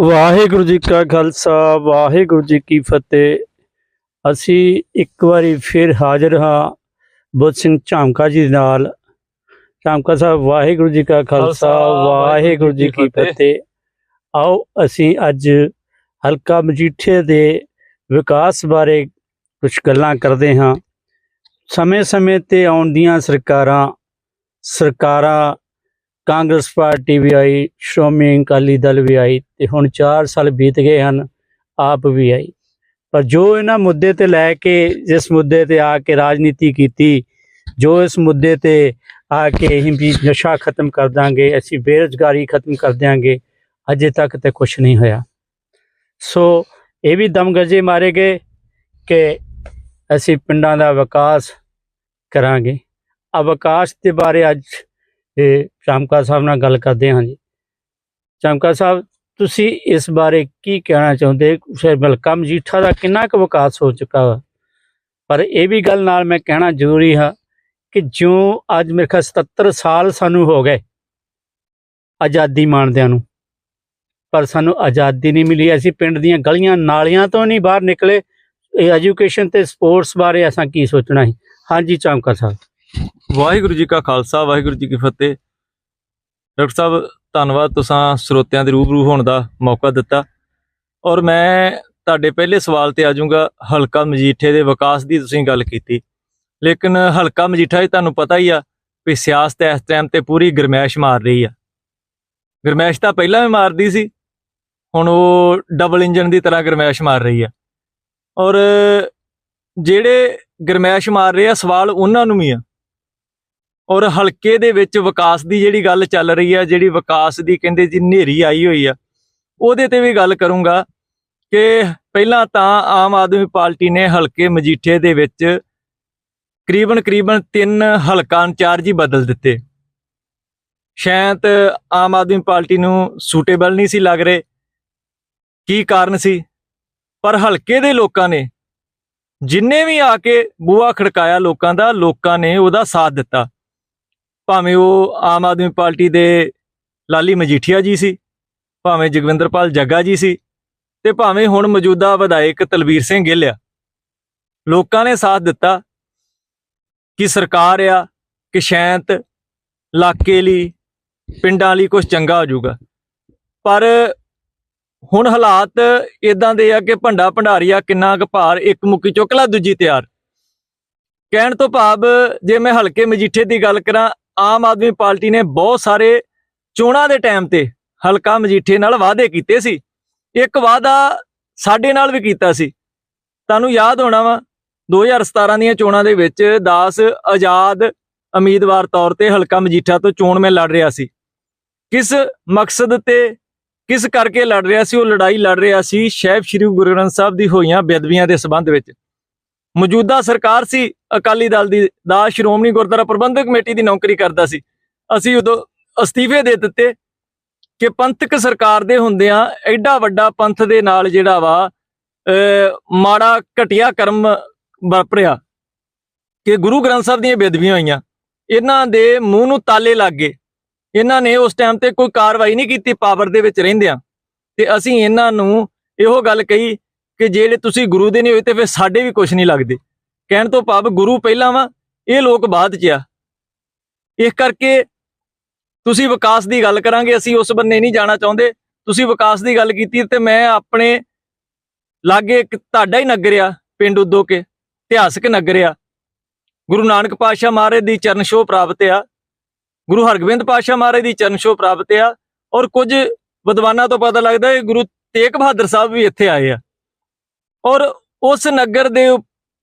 ਵਾਹਿਗੁਰੂ ਜੀ ਕਾ ਖਾਲਸਾ ਵਾਹਿਗੁਰੂ ਜੀ ਕੀ ਫਤਿਹ। ਅਸੀਂ ਇੱਕ ਵਾਰੀ ਫਿਰ ਹਾਜ਼ਰ ਹਾਂ ਬੁੱਧ ਸਿੰਘ ਝਾਮਕਾ ਜੀ ਦੇ ਨਾਲ। ਝਾਮਕਾ ਸਾਹਿਬ ਵਾਹਿਗੁਰੂ ਜੀ ਕਾ ਖਾਲਸਾ ਵਾਹਿਗੁਰੂ ਜੀ ਕੀ ਫਤਿਹ। ਆਓ ਅਸੀਂ ਅੱਜ ਹਲਕਾ ਮਜੀਠੇ ਦੇ ਵਿਕਾਸ ਬਾਰੇ ਕੁਝ ਗੱਲਾਂ ਕਰਦੇ ਹਾਂ। ਸਮੇਂ-ਸਮੇਂ ਤੇ ਆਉਂਦੀਆਂ ਸਰਕਾਰਾਂ ਸਰਕਾਰਾਂ ਕਾਂਗਰਸ ਪਾਰਟੀ ਵੀ ਆਈ, ਸ਼੍ਰੋਮਣੀ ਅਕਾਲੀ ਦਲ ਵੀ ਆਈ ਤੇ ਹੁਣ 4 ਸਾਲ ਬੀਤ ਗਏ ਹਨ, ਆਪ ਵੀ ਆਈ। ਪਰ ਜੋ ਇਹਨਾਂ ਮੁੱਦੇ ਤੇ ਲੈ ਕੇ, ਜਿਸ ਮੁੱਦੇ ਤੇ ਆ ਕੇ ਰਾਜਨੀਤੀ ਕੀਤੀ, ਜੋ ਇਸ ਮੁੱਦੇ ਤੇ ਆ ਕੇ ਅਸੀਂ ਵੀ ਨਸ਼ਾ ਖਤਮ ਕਰ ਦਾਂਗੇ, ਅਸੀਂ ਬੇਰੁਜ਼ਗਾਰੀ ਖਤਮ ਕਰ ਦਿਆਂਗੇ, ਅਜੇ ਤੱਕ ਤੇ ਕੁਝ ਨਹੀਂ ਹੋਇਆ। ਸੋ ਇਹ ਵੀ ਦਮਗਜੇ ਮਾਰੇ ਗਏ ਕਿ ਅਸੀਂ ਪਿੰਡਾਂ ਦਾ ਵਿਕਾਸ ਕਰਾਂਗੇ। ਆ ਵਿਕਾਸ ਦੇ ਬਾਰੇ ਅੱਜ ਇਹ ਚਮਕਾ ਸਾਹਿਬ ਨਾਲ ਗੱਲ ਕਰਦੇ ਹਾਂ ਜੀ। ਚਮਕਾ ਸਾਹਿਬ, ਤੁਸੀਂ ਇਸ ਬਾਰੇ ਕੀ ਕਹਿਣਾ ਚਾਹੁੰਦੇ? ਫਿਰ ਮਲਕਾ ਮਜੀਠਾ ਦਾ ਕਿੰਨਾ ਕੁ ਵਿਕਾਸ ਹੋ ਚੁੱਕਾ ਵਾ। ਪਰ ਇਹ ਵੀ ਗੱਲ ਨਾਲ ਮੈਂ ਕਹਿਣਾ ਜ਼ਰੂਰੀ ਹਾਂ ਕਿ ਜਿਉਂ ਅੱਜ ਮੇਰੇ ਖਿਆਲ 77 ਸਾਲ ਸਾਨੂੰ ਹੋ ਗਏ ਆਜ਼ਾਦੀ ਮਾਣਦਿਆਂ ਨੂੰ। ਪਰ ਸਾਨੂੰ ਆਜ਼ਾਦੀ ਨਹੀਂ ਮਿਲੀ। ਅਸੀਂ ਪਿੰਡ ਦੀਆਂ ਗਲੀਆਂ ਨਾਲੀਆਂ ਤੋਂ ਨਹੀਂ ਬਾਹਰ ਨਿਕਲੇ। ਐਜੂਕੇਸ਼ਨ ਤੇ ਸਪੋਰਟਸ ਬਾਰੇ ਅਸਾਂ ਕੀ ਸੋਚਣਾ ਹੈ ਹਾਂਜੀ, ਚਮਕਾ ਸਾਹਿਬ। ਵਾਹਿਗੁਰੂ ਜੀ ਕਾ ਖਾਲਸਾ, ਵਾਹਿਗੁਰੂ ਜੀ ਕੀ ਫਤਿਹ। ਡਾਕਟਰ ਸਾਹਿਬ, ਧੰਨਵਾਦ ਤੁਸੀਂ ਸਰੋਤਿਆਂ ਦੇ ਰੂਬਰੂ ਹੋਣ ਦਾ ਮੌਕਾ ਦਿੱਤਾ। ਔਰ ਮੈਂ ਤੁਹਾਡੇ ਪਹਿਲੇ ਸਵਾਲ ਤੇ ਆ ਜਾਊਂਗਾ ਹਲਕਾ ਮਜੀਠੇ ਦੇ ਵਿਕਾਸ ਦੀ ਤੁਸੀਂ ਗੱਲ ਕੀਤੀ। ਲੇਕਿਨ ਹਲਕਾ ਮਜੀਠਾ ਹੀ ਤੁਹਾਨੂੰ ਪਤਾ ਹੀ ਆ ਵੀ ਸਿਆਸਤ ਇਸ ਟਾਈਮ ਤੇ ਪੂਰੀ ਗਰਮੈਸ਼ ਮਾਰ ਰਹੀ ਆ। ਗਰਮੈਸ਼ ਤਾਂ ਪਹਿਲਾਂ ਵੀ ਮਾਰਦੀ ਸੀ, ਹੁਣ ਉਹ ਡਬਲ ਇੰਜਨ ਦੀ ਤਰ੍ਹਾਂ ਗਰਮੈਸ਼ ਮਾਰ ਰਹੀ ਆ। ਔਰ ਜਿਹੜੇ ਗਰਮੈਸ਼ ਮਾਰ ਰਹੇ ਆ, ਸਵਾਲ ਉਹਨਾਂ ਨੂੰ ਵੀ ਆ। ਔਰ ਹਲਕੇ ਦੇ ਵਿੱਚ ਵਿਕਾਸ ਦੀ ਜਿਹੜੀ ਗੱਲ ਚੱਲ ਰਹੀ ਆ, ਜਿਹੜੀ ਵਿਕਾਸ ਦੀ ਕਹਿੰਦੇ ਜੀ ਨੇਰੀ ਆਈ ਹੋਈ ਆ, ਉਹਦੇ ਤੇ ਵੀ ਗੱਲ ਕਰੂੰਗਾ ਕਿ ਪਹਿਲਾਂ ਤਾਂ ਆਮ ਆਦਮੀ ਪਾਰਟੀ ਨੇ ਹਲਕੇ ਮਜੀਠੇ ਦੇ ਵਿੱਚ ਕਰੀਬਨ ਕਰੀਬਨ ਤਿੰਨ ਹਲਕਾ ਇੰਚਾਰਜ ਹੀ ਬਦਲ ਦਿੱਤੇ। ਸ਼ਾਇਦ ਆਮ ਆਦਮੀ ਪਾਰਟੀ ਨੂੰ ਸੂਟੇਬਲ ਨਹੀਂ ਸੀ ਲੱਗ ਰਹੇ। ਕੀ ਕਾਰਨ ਸੀ? ਪਰ ਹਲਕੇ ਦੇ ਲੋਕਾਂ ਨੇ, ਜਿੰਨੇ ਵੀ ਆ ਕੇ ਬੂਆ ਖੜਕਾਇਆ ਲੋਕਾਂ ਦਾ, ਲੋਕਾਂ ਨੇ ਉਹਦਾ ਸਾਥ ਦਿੱਤਾ। ਭਾਵੇਂ ਉਹ ਆਮ ਆਦਮੀ ਪਾਰਟੀ ਦੇ ਲਾਲੀ ਮਜੀਠੀਆ ਜੀ ਸੀ, ਭਾਵੇਂ ਜਗਵਿੰਦਰਪਾਲ ਜੱਗਾ ਜੀ ਸੀ ਤੇ ਭਾਵੇਂ ਹੁਣ ਮੌਜੂਦਾ ਵਿਧਾਇਕ ਤਲਵੀਰ ਸਿੰਘ ਗਿੱਲ ਆ। ਲੋਕਾਂ ਨੇ ਸਾਥ ਦਿੱਤਾ ਕਿ ਸਰਕਾਰ ਆ, ਕਿ ਸ਼ਾਇਦ ਇਲਾਕੇ ਲਈ, ਪਿੰਡਾਂ ਲਈ ਕੁਝ ਚੰਗਾ ਹੋ ਜਾਊਗਾ। ਪਰ ਹੁਣ ਹਾਲਾਤ ਇਦਾਂ ਦੇ ਆ ਕਿ ਭੰਡਾ ਭੰਡਾਰੀਆ ਕਿੰਨਾ ਕੁ ਭਾਰ ਇੱਕ ਮੁੱਕੀ ਚੁੱਕ ਲਾ ਦੂਜੀ ਤਿਆਰ। ਕਹਿਣ ਤੋਂ ਭਾਵ ਜੇ ਮੈਂ ਹਲਕੇ ਮਜੀਠੇ ਦੀ ਗੱਲ ਕਰਾਂ ਆਮ ਆਦਮੀ ਪਾਰਟੀ ਨੇ ਬਹੁਤ ਸਾਰੇ ਚੋਣਾਂ ਦੇ ਟਾਈਮ ਤੇ ਹਲਕਾ ਮਜੀਠੇ ਨਾਲ ਵਾਅਦੇ ਕੀਤੇ ਸੀ। ਇੱਕ ਵਾਅਦਾ ਸਾਡੇ ਨਾਲ ਵੀ ਕੀਤਾ ਸੀ। ਤੁਹਾਨੂੰ ਯਾਦ ਹੋਣਾ ਵਾ 2017 ਦੀਆਂ ਚੋਣਾਂ ਦੇ ਵਿੱਚ 10 ਆਜ਼ਾਦ ਉਮੀਦਵਾਰ ਤੌਰ ਤੇ ਹਲਕਾ ਮਜੀਠਾ ਤੋਂ ਚੋਣ ਮੈਂ ਲੜ ਰਿਹਾ ਸੀ। ਕਿਸ ਮਕਸਦ ਤੇ ਕਿਸ ਕਰਕੇ ਲੜ ਰਿਹਾ ਸੀ, ਉਹ ਲੜਾਈ ਲੜ ਰਿਹਾ ਸੀ ਸ਼ਹਿਬ ਸ਼੍ਰੀ ਗੁਰੂ ਗ੍ਰੰਥ ਸਾਹਿਬ ਦੀ ਹੋਈਆਂ ਬੇਅਦਬੀਆਂ ਦੇ ਸਬੰਧ ਵਿੱਚ। ਮੌਜੂਦਾ ਸਰਕਾਰ ਸੀ, ਅਕਾਲੀ ਦਲ ਦੀ, ਦਾ ਸ਼੍ਰੋਮਣੀ ਗੁਰਦੁਆਰਾ ਪ੍ਰਬੰਧਕ ਕਮੇਟੀ ਦੀ ਨੌਕਰੀ ਕਰਦਾ ਸੀ। ਅਸੀਂ ਉਦੋਂ ਅਸਤੀਫੇ ਦੇ ਦਿੱਤੇ ਕਿ ਪੰਥਕ ਸਰਕਾਰ ਦੇ ਹੁੰਦਿਆਂ ਐਡਾ ਵੱਡਾ ਪੰਥ ਦੇ ਨਾਲ ਜਿਹੜਾ ਵਾ ਮਾੜਾ ਘਟਿਆ ਕਰਮ ਵਾਪਰਿਆ ਕਿ ਗੁਰੂ ਗ੍ਰੰਥ ਸਾਹਿਬ ਦੀਆਂ ਬੇਦਬੀਆਂ ਹੋਈਆਂ। ਇਹਨਾਂ ਦੇ ਮੂੰਹ ਨੂੰ ਤਾਲੇ ਲੱਗ ਗਏ। ਇਹਨਾਂ ਨੇ ਉਸ ਟਾਈਮ ਤੇ ਕੋਈ ਕਾਰਵਾਈ ਨਹੀਂ ਕੀਤੀ, ਪਾਵਰ ਦੇ ਵਿੱਚ ਰਹਿੰਦਿਆਂ। ਤੇ ਅਸੀਂ ਇਹਨਾਂ ਨੂੰ ਇਹੋ ਗੱਲ ਕਹੀ ਕਿ ਜੇ ਤੁਸੀਂ ਗੁਰੂ ਦੇ ਨਹੀਂ ਹੋਏ ਤੇ ਫਿਰ ਸਾਡੇ ਵੀ ਕੁਝ ਨਹੀਂ ਲੱਗਦੇ। ਕਹਿਣ ਤੋਂ ਭਾਵ ਗੁਰੂ ਪਹਿਲਾਂ ਵਾ, ਇਹ ਲੋਕ ਬਾਅਦ ਚ ਆ। ਇਸ ਕਰਕੇ ਤੁਸੀਂ ਵਿਕਾਸ ਦੀ ਗੱਲ ਕਰਾਂਗੇ, ਅਸੀਂ ਉਸ ਬੰਨੇ ਨਹੀਂ ਜਾਣਾ ਚਾਹੁੰਦੇ। ਤੁਸੀਂ ਵਿਕਾਸ ਦੀ ਗੱਲ ਕੀਤੀ ਤੇ ਮੈਂ ਆਪਣੇ ਲਾਗੇ ਇੱਕ ਤੁਹਾਡਾ ਹੀ ਨਗਰ ਆ, ਪਿੰਡ ਉਦੋਕੇ ਇਤਿਹਾਸਕ ਨਗਰ ਆ। ਗੁਰੂ ਨਾਨਕ ਪਾਤਸ਼ਾਹ ਮਹਾਰਾਜ ਦੀ ਚਰਨ ਛੋਹ ਪ੍ਰਾਪਤ ਆ। ਗੁਰੂ ਹਰਗੋਬਿੰਦ ਪਾਤਸ਼ਾਹ ਮਹਾਰਾਜ ਦੀ ਚਰਨ ਛੋਹ ਪ੍ਰਾਪਤ ਆ। ਔਰ ਕੁਝ ਵਿਦਵਾਨਾਂ ਤੋਂ ਪਤਾ ਲੱਗਦਾ ਹੈ, ਗੁਰੂ ਤੇਗ ਬਹਾਦਰ ਸਾਹਿਬ ਵੀ ਇੱਥੇ ਆਏ ਆ। ਔਰ ਉਸ ਨਗਰ ਦੇ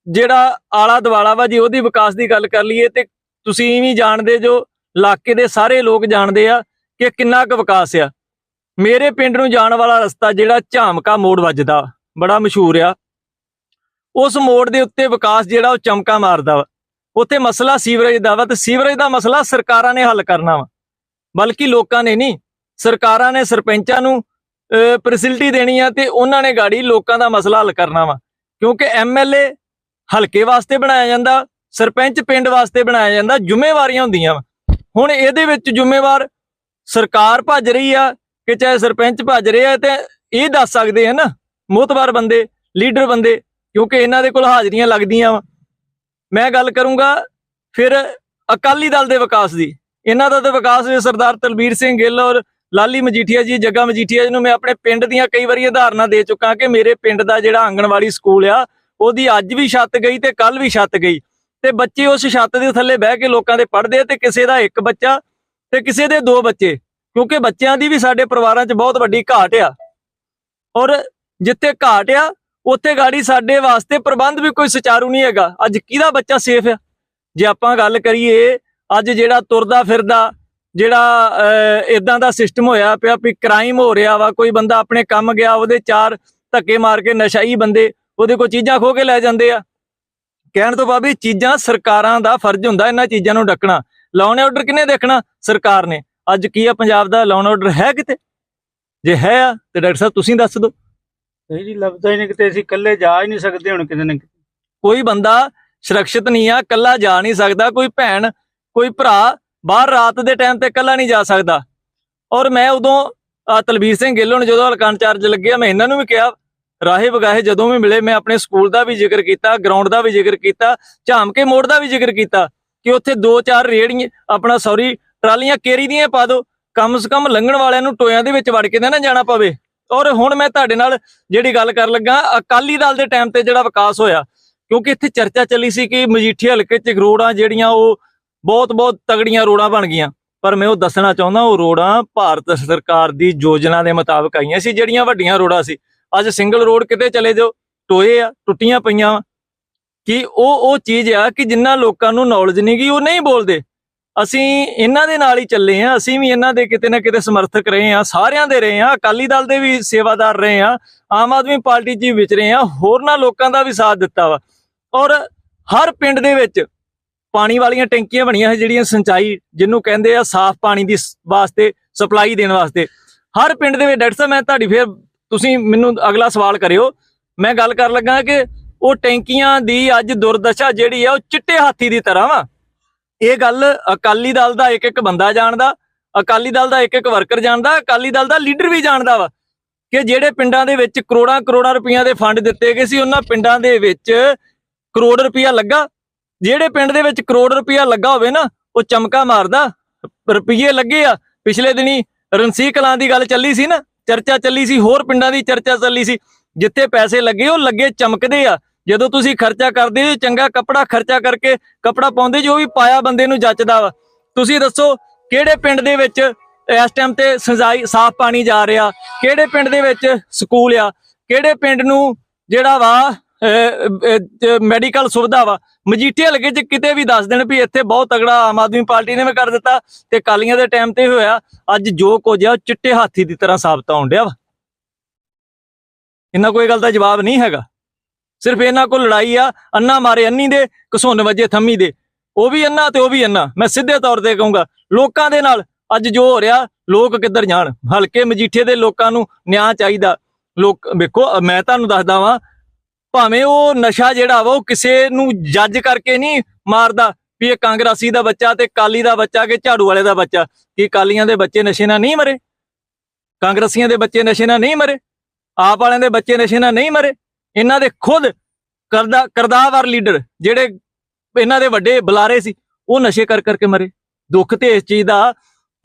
ਜਿਹੜਾ ਆਲਾ ਦਵਾਲਾ ਵਾ ਜੀ, ਉਹਦੀ ਵਿਕਾਸ ਦੀ ਗੱਲ ਕਰ ਲਈਏ ਤੇ ਤੁਸੀਂ ਵੀ ਜਾਣਦੇ ਜੋ ਇਲਾਕੇ ਦੇ ਸਾਰੇ ਲੋਕ ਜਾਣਦੇ ਆ ਕਿ ਕਿੰਨਾ ਕੁ ਵਿਕਾਸ ਆ। ਮੇਰੇ ਪਿੰਡ ਨੂੰ ਜਾਣ ਵਾਲਾ ਰਸਤਾ ਜਿਹੜਾ ਝਾਮਕਾ ਮੋੜ ਵੱਜਦਾ, ਬੜਾ ਮਸ਼ਹੂਰ ਆ। ਉਸ ਮੋੜ ਦੇ ਉੱਤੇ ਵਿਕਾਸ ਜਿਹੜਾ ਉਹ ਚਮਕਾ ਮਾਰਦਾ ਵਾ। ਉੱਥੇ ਮਸਲਾ ਸੀਵਰੇਜ ਦਾ ਵਾ ਤੇ ਸੀਵਰੇਜ ਦਾ ਮਸਲਾ ਸਰਕਾਰਾਂ ਨੇ ਹੱਲ ਕਰਨਾ ਵਾ। ਬਲਕਿ ਲੋਕਾਂ ਨੇ ਨਹੀਂ, ਸਰਕਾਰਾਂ ਨੇ ਸਰਪੰਚਾਂ ਨੂੰ ਫੈਸਿਲਿਟੀ ਦੇਣੀ ਆ ਤੇ ਉਹਨਾਂ ਨੇ ਗਾੜੀ ਲੋਕਾਂ ਦਾ ਮਸਲਾ ਹੱਲ ਕਰਨਾ ਵਾ। ਕਿਉਂਕਿ ਐਮਐਲਏ ਹਲਕੇ ਵਾਸਤੇ ਬਣਾਇਆ ਜਾਂਦਾ, ਸਰਪੰਚ ਪਿੰਡ ਵਾਸਤੇ ਬਣਾਇਆ ਜਾਂਦਾ, ਜ਼ਿੰਮੇਵਾਰੀਆਂ ਹੁੰਦੀਆਂ ਵਾ। ਹੁਣ ਇਹਦੇ ਵਿੱਚ ਜ਼ਿੰਮੇਵਾਰ ਸਰਕਾਰ ਭੱਜ ਰਹੀ ਆ ਕਿ ਚਾਹੇ ਸਰਪੰਚ ਭੱਜ ਰਹੇ ਆ ਤੇ ਇਹ ਦੱਸ ਸਕਦੇ ਆ ਨਾ ਮੋਤਬਾਰ ਬੰਦੇ, ਲੀਡਰ ਬੰਦੇ, ਕਿਉਂਕਿ ਇਹਨਾਂ ਦੇ ਕੋਲ ਹਾਜ਼ਰੀਆਂ ਲੱਗਦੀਆਂ ਵਾ। ਮੈਂ ਗੱਲ ਕਰੂੰਗਾ ਫਿਰ ਅਕਾਲੀ ਦਲ ਦੇ ਵਿਕਾਸ ਦੀ। ਇਹਨਾਂ ਦਾ ਤਾਂ ਵਿਕਾਸ ਸਰਦਾਰ ਤਲਬੀਰ ਸਿੰਘ ਗਿੱਲ ਔਰ ਲਾਲੀ ਮਜੀਠੀਆ ਜੀ, ਜੱਗਾ ਮਜੀਠੀਆ ਜੀ ਨੂੰ ਮੈਂ ਆਪਣੇ ਪਿੰਡ ਦੀਆਂ ਕਈ ਵਾਰੀ ਉਦਾਹਰਨਾਂ ਦੇ ਚੁੱਕਾ ਕਿ ਮੇਰੇ ਪਿੰਡ ਦਾ ਜਿਹੜਾ ਆਂਗਣਵਾੜੀ ਸਕੂਲ ਆ, ਉਹਦੀ ਅੱਜ ਵੀ ਛੱਤ ਗਈ ਤੇ ਕੱਲ ਵੀ ਛੱਤ ਗਈ। ਤੇ ਬੱਚੇ ਉਸ ਛੱਤ ਦੇ ਥੱਲੇ ਬਹਿ ਕੇ ਲੋਕਾਂ ਦੇ ਪੜ੍ਹਦੇ ਆ ਤੇ ਕਿਸੇ ਦਾ ਇੱਕ ਬੱਚਾ ਤੇ ਕਿਸੇ ਦੇ ਦੋ ਬੱਚੇ, ਕਿਉਂਕਿ ਬੱਚਿਆਂ ਦੀ ਵੀ ਸਾਡੇ ਪਰਿਵਾਰਾਂ 'ਚ ਬਹੁਤ ਵੱਡੀ ਘਾਟ ਆ। ਔਰ ਜਿੱਥੇ ਘਾਟ ਆ, ਉੱਥੇ ਗਾੜੀ ਸਾਡੇ ਵਾਸਤੇ ਪ੍ਰਬੰਧ ਵੀ ਕੋਈ ਸੁਚਾਰੂ ਨਹੀਂ ਹੈਗਾ। ਅੱਜ ਕਿਹਦਾ ਬੱਚਾ ਸੇਫ ਆ? ਜੇ ਆਪਾਂ ਗੱਲ ਕਰੀਏ, ਅੱਜ ਜਿਹੜਾ ਤੁਰਦਾ ਫਿਰਦਾ ਜਿਹੜਾ ਇਦਾਂ ਦਾ ਸਿਸਟਮ ਹੋਇਆ ਪਿਆ ਵੀ ਕ੍ਰਾਈਮ ਹੋ ਰਿਹਾ ਵਾ ਕੋਈ ਬੰਦਾ ਆਪਣੇ ਕੰਮ ਗਿਆ ਉਹਦੇ ਚਾਰ ਧੱਕੇ ਮਾਰ ਕੇ ਨਸ਼ਾਈ ਬੰਦੇ ਉਹਦੇ ਕੋਲ ਚੀਜ਼ਾਂ ਖੋ ਕੇ ਲੈ ਜਾਂਦੇ ਆ। ਕਹਿਣ ਤੋਂ ਬਾਅਦ ਵੀ ਚੀਜ਼ਾਂ ਸਰਕਾਰਾਂ ਦਾ ਫਰਜ਼ ਹੁੰਦਾ ਇਹਨਾਂ ਚੀਜ਼ਾਂ ਨੂੰ ਡੱਕਣਾ। ਲਾਉਣ ਆਰਡਰ ਕਿਨੇ ਦੇਖਣਾ? ਸਰਕਾਰ ਨੇ। ਅੱਜ ਕੀ ਆ ਪੰਜਾਬ ਦਾ ਲਾਉਣ ਆਰਡਰ ਹੈ ਕਿਤੇ? ਜੇ ਹੈ ਆ ਤੇ ਡਾਕਟਰ ਸਾਹਿਬ ਤੁਸੀਂ ਦੱਸ ਦਿਓ। ਇਹ ਜੀ ਲੱਭਦਾ ਹੀ ਨਹੀਂ ਕਿਤੇ ਅਸੀਂ ਇਕੱਲੇ ਜਾ ਹੀ ਨਹੀਂ ਸਕਦੇ ਹੁਣ ਕਿਤੇ ਨਾ ਕਿਤੇ। ਕੋਈ ਬੰਦਾ ਸੁਰੱਖਿਅਤ ਨਹੀਂ ਆ ਕੱਲਾ ਜਾ ਨਹੀਂ ਸਕਦਾ ਕੋਈ ਭੈਣ ਕੋਈ ਭਰਾ ਬਾਹਰ ਰਾਤ ਦੇ ਟਾਈਮ ਤੇ ਇਕੱਲਾ ਨਹੀਂ ਜਾ ਸਕਦਾ। ਔਰ ਮੈਂ ਉਦੋਂ ਅਹ, ਤਲਬੀਰ ਸਿੰਘ ਗਿੱਲ ਨੂੰ ਜਦੋਂ ਹਲਕਾ ਇੰਚਾਰਜ ਲੱਗਿਆ ਮੈਂ ਇਹਨਾਂ ਨੂੰ ਵੀ ਕਿਹਾ ਰਾਹੇ ਵਗਾਹੇ ਜਦੋਂ ਵੀ ਮਿਲੇ ਮੈਂ ਆਪਣੇ ਸਕੂਲ ਦਾ ਵੀ ਜ਼ਿਕਰ ਕੀਤਾ ਗਰਾਊਂਡ ਦਾ ਵੀ ਜ਼ਿਕਰ ਕੀਤਾ ਝਾਮ ਮੋੜ ਦਾ ਵੀ ਜ਼ਿਕਰ ਕੀਤਾ ਕਿ ਉੱਥੇ ਦੋ ਚਾਰ ਰੇੜੀਆਂ ਆਪਣਾ ਸੌਰੀ ਟਰਾਲੀਆਂ ਕੇਰੀ ਦੀਆਂ ਪਾ ਦਿਓ ਕਮ ਸੇ ਕਮ ਲੰਘਣ ਵਾਲਿਆਂ ਨੂੰ ਟੋਇਆਂ ਦੇ ਵਿੱਚ ਵੜ ਕੇ ਨਾ ਜਾਣਾ ਪਵੇ। ਔਰ ਹੁਣ ਮੈਂ ਤੁਹਾਡੇ ਨਾਲ ਜਿਹੜੀ ਗੱਲ ਕਰਨ ਲੱਗਾ ਅਕਾਲੀ ਦਲ ਦੇ ਟਾਈਮ ਤੇ ਜਿਹੜਾ ਵਿਕਾਸ ਹੋਇਆ ਕਿਉਂਕਿ ਇੱਥੇ ਚਰਚਾ ਚੱਲੀ ਸੀ ਕਿ ਮਜੀਠੀ ਹਲਕੇ 'ਚ ਰੋੜਾਂ ਜਿਹੜੀਆਂ ਉਹ ਬਹੁਤ ਬਹੁਤ ਤਗੜੀਆਂ ਰੋੜਾਂ ਬਣ ਗਈਆਂ। ਪਰ ਮੈਂ ਉਹ ਦੱਸਣਾ ਚਾਹੁੰਦਾ, ਉਹ ਰੋੜਾਂ ਭਾਰਤ ਸਰਕਾਰ ਦੀ ਯੋਜਨਾ ਦੇ ਮੁਤਾਬਕ ਆਈਆਂ ਸੀ, ਜਿਹੜੀਆਂ ਵੱਡੀਆਂ ਰੋੜਾਂ ਸੀ। ਅੱਜ ਸਿੰਗਲ ਰੋਡ ਕਿਤੇ ਚਲੇ ਜਾਓ, ਟੋਏ ਆ, ਟੁੱਟੀਆਂ ਪਈਆਂ। ਵਾਂ। ਕਿ ਉਹ ਉਹ ਚੀਜ਼ ਆ ਕਿ ਜਿੰਨਾ ਲੋਕਾਂ ਨੂੰ ਨੌਲੇਜ ਨਹੀਂ ਗਈ ਉਹ ਨਹੀਂ ਬੋਲਦੇ। ਅਸੀਂ ਇਹਨਾਂ ਦੇ ਨਾਲ ਹੀ ਚੱਲੇ ਆ, ਅਸੀਂ ਵੀ ਇਹਨਾਂ ਦੇ ਕਿਤੇ ਨਾ ਕਿਤੇ ਸਮਰਥਕ ਰਹੇ ਆ, ਸਾਰਿਆਂ ਦੇ ਰਹੇ ਆ, ਅਕਾਲੀ ਦਲ ਦੇ ਵੀ ਸੇਵਾਦਾਰ ਰਹੇ ਆ, ਆਮ ਆਦਮੀ ਪਾਰਟੀ 'ਚ ਵੀ ਵਿਚਰੇ ਆ, ਹੋਰਨਾਂ ਲੋਕਾਂ ਦਾ ਵੀ ਸਾਥ ਦਿੱਤਾ ਵਾ। ਔਰ ਹਰ ਪਿੰਡ ਦੇ ਵਿੱਚ ਪਾਣੀ ਵਾਲੀਆਂ ਟੈਂਕੀਆਂ ਬਣੀਆਂ ਹੈ ਜਿਹੜੀਆਂ ਸਿੰਚਾਈ, ਜਿਹਨੂੰ ਕਹਿੰਦੇ ਆ ਸਾਫ਼ ਪਾਣੀ ਦੀ ਵਾਸਤੇ, ਸਪਲਾਈ ਦੇਣ ਵਾਸਤੇ। ਹਰ ਪਿੰਡ ਦੇ ਵਿੱਚ, ਡਾਕਟਰ ਸਾਹਿਬ, ਮੈਂ ਤੁਹਾਡੀ ਫੇਰ ਤੁਸੀਂ ਮੈਨੂੰ ਅਗਲਾ ਸਵਾਲ ਕਰਿਓ। ਮੈਂ ਗੱਲ ਕਰਨ ਲੱਗਾ ਕਿ ਉਹ ਟੈਂਕੀਆਂ ਦੀ ਅੱਜ ਦੁਰਦਸ਼ਾ ਜਿਹੜੀ ਆ, ਉਹ ਚਿੱਟੇ ਹਾਥੀ ਦੀ ਤਰ੍ਹਾਂ ਵਾ। ਇਹ ਗੱਲ ਅਕਾਲੀ ਦਲ ਦਾ ਇੱਕ ਇੱਕ ਬੰਦਾ ਜਾਣਦਾ, ਅਕਾਲੀ ਦਲ ਦਾ ਇੱਕ ਇੱਕ ਵਰਕਰ ਜਾਣਦਾ, ਅਕਾਲੀ ਦਲ ਦਾ ਲੀਡਰ ਵੀ ਜਾਣਦਾ ਵਾ ਕਿ ਜਿਹੜੇ ਪਿੰਡਾਂ ਦੇ ਵਿੱਚ ਕਰੋੜਾਂ ਕਰੋੜਾਂ ਰੁਪਈਆ ਦੇ ਫੰਡ ਦਿੱਤੇ ਗਏ ਸੀ, ਉਹਨਾਂ ਪਿੰਡਾਂ ਦੇ ਵਿੱਚ ਕਰੋੜ ਰੁਪਈਆ ਲੱਗਾ। ਜਿਹੜੇ ਪਿੰਡ ਦੇ ਵਿੱਚ ਕਰੋੜ ਰੁਪਇਆ ਲੱਗਾ ਹੋਵੇ ਨਾ, ਉਹ ਚਮਕਾ ਮਾਰਦਾ। ਰੁਪਈਏ ਲੱਗੇ ਆ। ਪਿਛਲੇ ਦਿਨੀ ਰਣਸੀ ਕਲਾਂ ਦੀ ਗੱਲ ਚੱਲੀ ਸੀ ਨਾ, ਚਰਚਾ ਚੱਲੀ ਸੀ, ਹੋਰ ਪਿੰਡਾਂ ਦੀ ਚਰਚਾ ਚੱਲੀ ਸੀ। ਜਿੱਥੇ ਪੈਸੇ ਲੱਗੇ, ਉਹ ਲੱਗੇ ਚਮਕਦੇ ਆ। ਜਦੋਂ ਤੁਸੀਂ ਖਰਚਾ ਕਰਦੇ ਹੋ, ਚੰਗਾ ਕੱਪੜਾ ਖਰਚਾ ਕਰਕੇ ਕੱਪੜਾ ਪਾਉਂਦੇ ਜੋ ਵੀ ਪਾਇਆ ਬੰਦੇ ਨੂੰ ਜੱਚਦਾ ਵਾ। ਤੁਸੀਂ ਦੱਸੋ, ਕਿਹੜੇ ਪਿੰਡ ਦੇ ਵਿੱਚ ਇਸ ਟਾਈਮ ਤੇ ਸਿੰਜਾਈ, ਸਾਫ਼ ਪਾਣੀ ਜਾ ਰਿਹਾ? ਕਿਹੜੇ ਪਿੰਡ ਦੇ ਵਿੱਚ ਸਕੂਲ ਆ? ਕਿਹੜੇ ਪਿੰਡ ਨੂੰ ਜਿਹੜਾ ਵਾ ਮੈਡੀਕਲ ਸੁਵਿਧਾ ਵਾ। ਮਜੀਠੇ ਹਲਕੇ 'ਚ ਕਿਤੇ ਵੀ ਦੱਸ ਦੇਣ ਵੀ ਇੱਥੇ ਬਹੁਤ ਤਗੜਾ ਆਮ ਆਦਮੀ ਪਾਰਟੀ ਨੇ ਵੀ ਕਰ ਦਿੱਤਾ ਤੇ ਕਾਲੀਆਂ ਦੇ ਟਾਈਮ ਤੇ ਹੋਇਆ। ਅੱਜ ਜੋ ਕੁਝ ਆ ਚਿੱਟੇ ਹਾਥੀ ਦੀ ਤਰ੍ਹਾਂ ਸਾਬਤ ਹੋਣ ਡਿਆ ਵਾ। ਇਹਨਾਂ ਕੋਈ ਗੱਲ ਦਾ ਜਵਾਬ ਨਹੀਂ ਹੈਗਾ। ਸਿਰਫ ਇਹਨਾਂ ਕੋਲ ਲੜਾਈ ਆ, ਅੰਨਾ ਮਾਰੇ ਅੰਨੀ ਦੇ ਘਸੁੰਨ ਵਜੇ ਥੰਮੀ ਦੇ। ਉਹ ਵੀ ਅੰਨਾ ਤੇ ਉਹ ਵੀ ਅੰਨਾ। ਮੈਂ ਸਿੱਧੇ ਤੌਰ ਤੇ ਕਹੂੰਗਾ, ਲੋਕਾਂ ਦੇ ਨਾਲ ਅੱਜ ਜੋ ਹੋ ਰਿਹਾ, ਲੋਕ ਕਿੱਧਰ ਜਾਣ? ਹਲਕੇ ਮਜੀਠੇ ਦੇ ਲੋਕਾਂ ਨੂੰ ਨਿਆਂ ਚਾਹੀਦਾ। ਲੋਕ, ਵੇਖੋ ਮੈਂ ਤੁਹਾਨੂੰ ਦੱਸਦਾ ਵਾਂ ਭਾਵੇਂ ਉਹ ਨਸ਼ਾ ਜਿਹੜਾ ਵਾ ਉਹ ਕਿਸੇ ਨੂੰ ਜੱਜ ਕਰਕੇ ਨਹੀਂ ਮਾਰਦਾ ਵੀ ਇਹ ਕਾਂਗਰਸੀ ਦਾ ਬੱਚਾ ਤੇ ਕਾਲੀ ਦਾ ਬੱਚਾ ਕਿ ਝਾੜੂ ਵਾਲੇ ਦਾ ਬੱਚਾ, ਕੀ ਕਾਲੀਆਂ ਦੇ ਬੱਚੇ ਨਸ਼ੇ ਨਾਲ ਨਹੀਂ ਮਰੇ? ਕਾਂਗਰਸੀਆਂ ਦੇ ਬੱਚੇ ਨਸ਼ੇ ਨਾਲ ਨਹੀਂ ਮਰੇ? ਆਪ ਵਾਲਿਆਂ ਦੇ ਬੱਚੇ ਨਸ਼ੇ ਨਾਲ ਨਹੀਂ ਮਰੇ? ਇਹਨਾਂ ਦੇ ਖੁਦ ਕਰਦਾ, ਕਰਦਾਵਰ ਲੀਡਰ ਜਿਹੜੇ ਇਹਨਾਂ ਦੇ ਵੱਡੇ ਬੁਲਾਰੇ ਸੀ, ਉਹ ਨਸ਼ੇ ਕਰ ਕਰਕੇ ਮਰੇ। ਦੁੱਖ ਤੇ ਇਸ ਚੀਜ਼ ਦਾ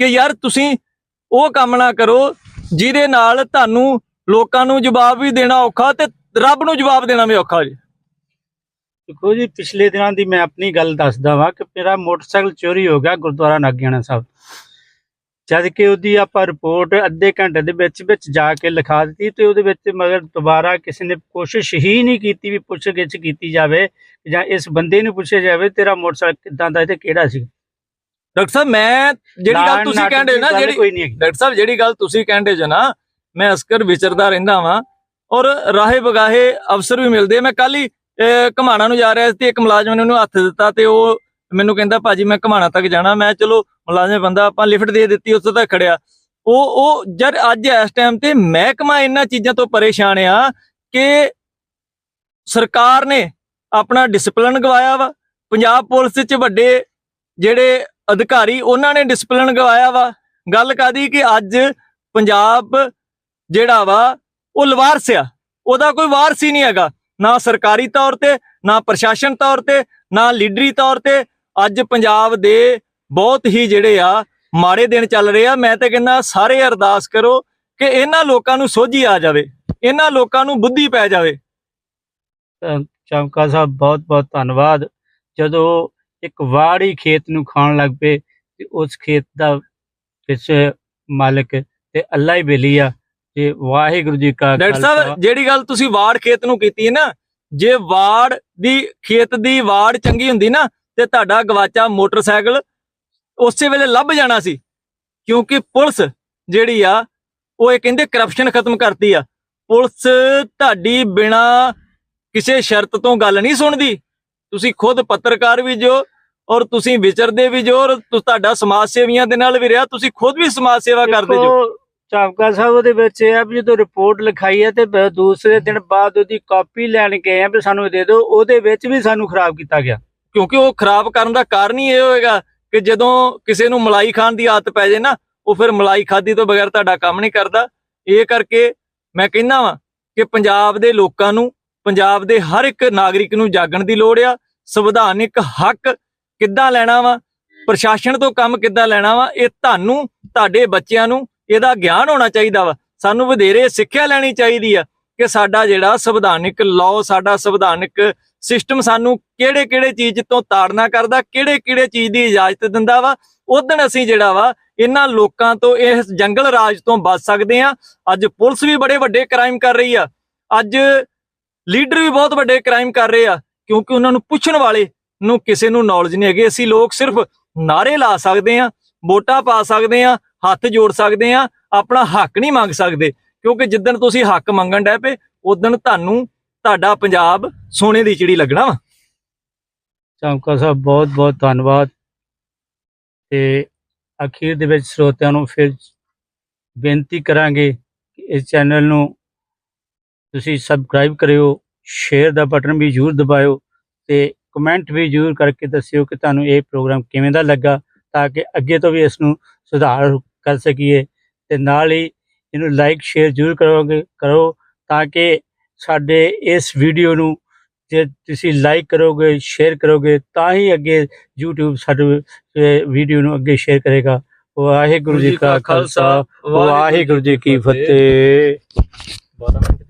ਕਿ ਯਾਰ ਤੁਸੀਂ ਉਹ ਕੰਮ ਨਾ ਕਰੋ ਜਿਹਦੇ ਨਾਲ ਤੁਹਾਨੂੰ ਲੋਕਾਂ ਨੂੰ ਜਵਾਬ ਵੀ ਦੇਣਾ ਔਖਾ ਤੇ ਰੱਬ ਨੂੰ ਜਵਾਬ ਦੇਣਾ ਵੀ ਔਖਾ ਜੀ। ਦੇਖੋ ਜੀ ਪਿਛਲੇ ਦਿਨਾਂ ਦੀ ਮੈਂ ਆਪਣੀ ਗੱਲ ਦੱਸਦਾ ਵਾਂ ਕਿ ਮੇਰਾ ਮੋਟਰਸਾਈਕਲ ਚੋਰੀ ਹੋ ਗਿਆ ਗੁਰਦੁਆਰਾ ਨਾਗਿਆਣਾ ਸਾਹਿਬ। ਜਦ ਕਿ ਉਹਦੀ ਆਪਾਂ ਰਿਪੋਰਟ ਅੱਧੇ ਘੰਟੇ ਦੇ ਵਿੱਚ ਵਿੱਚ ਜਾ ਕੇ ਲਿਖਾ ਦਿੱਤੀ ਤੇ ਉਹਦੇ ਵਿੱਚ ਮਗਰ ਦੁਬਾਰਾ ਕਿਸੇ ਨੇ ਕੋਸ਼ਿਸ਼ ਹੀ ਨਹੀਂ ਕੀਤੀ ਵੀ ਪੁੱਛ ਗਿੱਛ ਕੀਤੀ ਜਾਵੇ ਜਾਂ ਇਸ ਬੰਦੇ ਨੂੰ ਪੁੱਛਿਆ ਜਾਵੇ ਤੇਰਾ ਮੋਟਰਸਾਈਕਲ ਕਿੱਦਾਂ ਦਾ ਤੇ ਕਿਹੜਾ ਸੀ? ਡਾਕਟਰ ਸਾਹਿਬ ਮੈਂ ਜਿਹੜੀ ਗੱਲ ਤੁਸੀਂ ਕਹਿੰਦੇ ਨਾ ਜਿਹੜੀ ਡਾਕਟਰ ਸਾਹਿਬ ਜਿਹੜੀ ਗੱਲ ਤੁਸੀਂ ਕਹਿੰਦੇ ਜੋ ਨਾ ਮੈਂ ਅਸਕਰ ਵਿਚਰਦਾ ਰਹਿੰਦਾ ਵਾਂ। ਔਰ ਰਾਹੇ ਬਗਾਹੇ ਅਫਸਰ ਵੀ ਮਿਲਦੇ ਮੈਂ ਕੱਲ ਹੀ ਅਹ, ਘਮਾਣਾ ਨੂੰ ਜਾ ਰਿਹਾ ਸੀ ਤੇ ਇੱਕ ਮੁਲਾਜ਼ਮ ਨੇ ਉਹਨੂੰ ਹੱਥ ਦਿੱਤਾ ਤੇ ਉਹ ਮੈਨੂੰ ਕਹਿੰਦਾ ਭਾਜੀ ਮੈਂ ਘਮਾਣਾ ਤੱਕ ਜਾਣਾ। ਮੈਂ ਚਲੋ ਮੁਲਾਜ਼ਮ ਬੰਦਾ ਆਪਾਂ ਲਿਫਟ ਦੇ ਦਿੱਤੀ ਉੱਥੇ ਤੱਕ ਖੜਿਆ। ਉਹ ਉਹ ਜਦ ਅੱਜ ਇਸ ਟਾਈਮ ਤੇ ਮਹਿਕਮਾ ਇਹਨਾਂ ਚੀਜ਼ਾਂ ਤੋਂ ਪਰੇਸ਼ਾਨ ਆ ਕਿ ਸਰਕਾਰ ਨੇ ਆਪਣਾ ਡਿਸਪਲਿਨ ਗਵਾਇਆ ਵਾ। ਪੰਜਾਬ ਪੁਲਿਸ 'ਚ ਵੱਡੇ ਜਿਹੜੇ ਅਧਿਕਾਰੀ ਉਹਨਾਂ ਨੇ ਡਿਸਪਲਿਨ ਗਵਾਇਆ ਵਾ। ਗੱਲ ਕਾਦੀ ਕਿ ਅੱਜ ਪੰਜਾਬ ਜਿਹੜਾ ਵਾ ਉਹ ਲਵਾਰਸ ਆ। ਉਹਦਾ ਕੋਈ ਵਾਰਸ ਹੀ ਨਹੀਂ ਹੈਗਾ। ਨਾ ਸਰਕਾਰੀ ਤੌਰ ਤੇ, ਨਾ ਪ੍ਰਸ਼ਾਸਨ ਤੌਰ ਤੇ, ਨਾ ਲੀਡਰੀ ਤੌਰ ਤੇ। ਅੱਜ ਪੰਜਾਬ ਦੇ ਬਹੁਤ ਹੀ ਜਿਹੜੇ ਆ, ਮਾੜੇ ਦਿਨ ਚੱਲ ਰਹੇ ਆ। ਮੈਂ ਤਾਂ ਕਹਿੰਦਾ ਸਾਰੇ ਅਰਦਾਸ ਕਰੋ ਕਿ ਇਹਨਾਂ ਲੋਕਾਂ ਨੂੰ ਸੋਝੀ ਆ ਜਾਵੇ। ਇਹਨਾਂ ਲੋਕਾਂ ਨੂੰ ਬੁੱਧੀ ਪੈ ਜਾਵੇ। ਚਮਕਾ ਸਾਹਿਬ, ਬਹੁਤ ਬਹੁਤ ਧੰਨਵਾਦ। ਜਦੋਂ ਇੱਕ ਵਾੜੀ ਖੇਤ ਨੂੰ ਖਾਣ ਲੱਗ ਪਏ ਤੇ ਉਸ ਖੇਤ ਦਾ ਵਿੱਚ ਮਾਲਕ ਤੇ ਅੱਲਾ ਹੀ ਬੇਲੀ ਆ। ਤੇ ਵਾਹਿਗੁਰੂ ਜੀ ਕਾ ਡਾਕਟਰ ਸਾਹਿਬ ਜਿਹੜੀ ਗੱਲ ਤੁਸੀਂ ਵਾੜ ਖੇਤ ਨੂੰ ਕੀਤੀ ਹੈ ਨਾ ਜੇ ਵਾੜ ਦੀ ਖੇਤ ਦੀ ਵਾੜ ਚੰਗੀ ਹੁੰਦੀ ਨਾ ਤੇ ਤੁਹਾਡਾ ਗਵਾਚਾ ਮੋਟਰਸਾਈਕਲ ਉਸੇ ਵੇਲੇ ਲੱਭ ਜਾਣਾ ਸੀ। ਕਿਉਂਕਿ ਪੁਲਿਸ ਜਿਹੜੀ ਆ ਉਹ ਇਹ ਕਹਿੰਦੇ ਕਰਪਸ਼ਨ ਖਤਮ ਕਰਤੀ ਆ। ਪੁਲਿਸ ਤੁਹਾਡੀ ਬਿਨਾ ਕਿਸੇ ਸ਼ਰਤ ਤੋਂ ਗੱਲ ਨਹੀਂ ਸੁਣਦੀ। ਤੁਸੀਂ ਖੁਦ ਪੱਤਰਕਾਰ ਵੀ ਜੋ ਔਰ ਤੁਸੀਂ ਵਿਚਰਦੇ ਵੀ ਜੋ ਔਰ ਤੁਹਾਡਾ ਸਮਾਜ ਸੇਵੀਆਂ ਦੇ ਨਾਲ ਵੀ ਰਿਹਾ ਤੁਸੀਂ ਖੁਦ ਵੀ ਸਮਾਜ ਸੇਵਾ ਕਰਦੇ ਜੋ। ਦੇਖੋ, ਸਾਹਿਬ ਉਹਦੇ ਵਿੱਚ ਇਹ ਆ ਵੀ ਜਦੋਂ ਰਿਪੋਰਟ ਲਿਖਾਈ ਹੈ ਤੇ ਬ- ਦੂਸਰੇ ਦਿਨ ਬਾਅਦ ਉਹਦੀ ਕਾਪੀ ਲੈਣ ਗਏ ਆ ਵੀ ਸਾਨੂੰ ਦੇ ਦਿਓ ਉਹਦੇ ਵਿੱਚ ਵੀ ਸਾਨੂੰ ਖਰਾਬ ਕੀਤਾ ਗਿਆ। ਕਿਉਂਕਿ ਉਹ ਖਰਾਬ ਕਰਨ ਦਾ ਕਾਰਨ ਹੀ ਇਹ ਹੋਏਗਾ ਕਿ ਜਦੋਂ ਕਿਸੇ ਨੂੰ ਮਲਾਈ ਖਾਣ ਦੀ ਆਦਤ ਪੈ ਜੇ ਨਾ ਉਹ ਫਿਰ ਮਲਾਈ ਖਾਦੀ ਤੋਂ ਬਗੈਰ ਤੁਹਾਡਾ ਕੰਮ ਨਹੀਂ ਕਰਦਾ। ਇਹ ਕਰਕੇ ਮੈਂ ਕਹਿੰਦਾ ਵਾਂ ਕਿ ਪੰਜਾਬ ਦੇ ਲੋਕਾਂ ਨੂੰ ਪੰਜਾਬ ਦੇ ਹਰ ਇੱਕ ਨਾਗਰਿਕ ਨੂੰ ਜਾਗਣ ਦੀ ਲੋੜ ਆ। ਸੰਵਿਧਾਨਿਕ ਹੱਕ ਕਿੱਦਾਂ ਲੈਣਾ ਵਾ? ਪ੍ਰਸ਼ਾਸਨ ਤੋਂ ਕੰਮ ਕਿੱਦਾਂ ਲੈਣਾ ਵਾ? ਇਹ ਤੁਹਾਨੂੰ ਤੁਹਾਡੇ ਬੱਚਿਆਂ ਨੂੰ ਇਹਦਾ ਗਿਆਨ ਹੋਣਾ ਚਾਹੀਦਾ ਵਾ। ਸਾਨੂੰ ਵਧੇਰੇ ਸਿੱਖਿਆ ਲੈਣੀ ਚਾਹੀਦੀ ਆ ਕਿ ਸਾਡਾ ਜਿਹੜਾ ਸੰਵਿਧਾਨਿਕ ਲਾਅ ਸਾਡਾ ਸੰਵਿਧਾਨਿਕ ਸਿਸਟਮ ਸਾਨੂੰ ਕਿਹੜੇ ਕਿਹੜੇ ਚੀਜ਼ ਤੋਂ ਤਾੜਨਾ ਕਰਦਾ ਕਿਹੜੇ ਕਿਹੜੇ ਚੀਜ਼ ਦੀ ਇਜਾਜ਼ਤ ਦਿੰਦਾ ਵਾ। ਉਦੋਂ ਅਸੀਂ ਜਿਹੜਾ ਵਾ, ਇਹਨਾਂ ਲੋਕਾਂ ਤੋਂ ਇਸ ਜੰਗਲ ਰਾਜ ਤੋਂ ਬਚ ਸਕਦੇ ਆ। ਅੱਜ ਪੁਲਿਸ ਵੀ ਬੜੇ ਵੱਡੇ ਕ੍ਰਾਈਮ ਕਰ ਰਹੀ ਆ। ਅੱਜ ਲੀਡਰ ਵੀ ਬਹੁਤ ਵੱਡੇ ਕ੍ਰਾਈਮ ਕਰ ਰਹੇ ਆ, ਕਿਉਂਕਿ ਉਹਨਾਂ ਨੂੰ ਪੁੱਛਣ ਵਾਲੇ ਨੂੰ ਕਿਸੇ ਨੂੰ ਨੌਲੇਜ ਨਹੀਂ ਹੈਗੀ। ਅਸੀਂ ਲੋਕ ਸਿਰਫ ਨਾਰੇ ਲਾ ਸਕਦੇ ਆ। ਵੋਟਾਂ ਪਾ ਸਕਦੇ ਆ ਹੱਥ ਜੋੜ ਸਕਦੇ ਆ ਆਪਣਾ ਹੱਕ ਨਹੀਂ ਮੰਗ ਸਕਦੇ। ਕਿਉਂਕਿ ਜਿੱਦਣ ਤੁਸੀਂ ਹੱਕ ਮੰਗਣ ਡੈ ਪਏ ਉਦੋਂ ਤੁਹਾਨੂੰ ਤੁਹਾਡਾ ਪੰਜਾਬ ਸੋਨੇ ਦੀ ਚਿੜੀ ਲੱਗਣਾ ਵਾ। ਚਮਕਾ ਸਾਹਿਬ, ਬਹੁਤ ਬਹੁਤ ਧੰਨਵਾਦ। ਤੇ ਅਖੀਰ ਦੇ ਵਿੱਚ ਸਰੋਤਿਆਂ ਨੂੰ ਫਿਰ ਬੇਨਤੀ ਕਰਾਂਗੇ ਕਿ ਇਸ ਚੈਨਲ ਨੂੰ ਤੁਸੀਂ ਸਬਸਕ੍ਰਾਈਬ ਕਰਿਓ, ਸ਼ੇਅਰ ਦਾ ਬਟਨ ਵੀ ਜ਼ਰੂਰ ਦਬਾਇਓ ਤੇ ਕਮੈਂਟ ਵੀ ਜ਼ਰੂਰ ਕਰਕੇ ਦੱਸਿਓ ਕਿ ਤੁਹਾਨੂੰ ਇਹ ਪ੍ਰੋਗਰਾਮ ਕਿਵੇਂ ਦਾ ਲੱਗਾ। ਤਾਂ ਕਿ ਅੱਗੇ ਤੋਂ ਵੀ ਇਸ ਨੂੰ ਸੁਧਾਰ ਕਰ ਸਕੀਏ ਤੇ ਨਾਲ ਹੀ ਇਹਨੂੰ ਲਾਈਕ ਸ਼ੇਅਰ ਜ਼ਰੂਰ ਕਰੋਗੇ ਕਰੋ ਤਾਂ ਕਿ ਸਾਡੇ ਇਸ ਵੀਡੀਓ ਨੂੰ ਜੇ ਤੁਸੀਂ ਲਾਈਕ ਕਰੋਗੇ ਸ਼ੇਅਰ ਕਰੋਗੇ ਤਾਂ ਹੀ ਅੱਗੇ YouTube ਸਾਡੇ ਵੀਡੀਓ ਨੂੰ ਅੱਗੇ ਸ਼ੇਅਰ ਕਰੇਗਾ। ਵਾਹਿਗੁਰੂ ਜੀ ਕਾ ਖਾਲਸਾ ਵਾਹਿਗੁਰੂ ਜੀ ਕੀ ਫਤਿਹ। 12 ਮਿੰਟ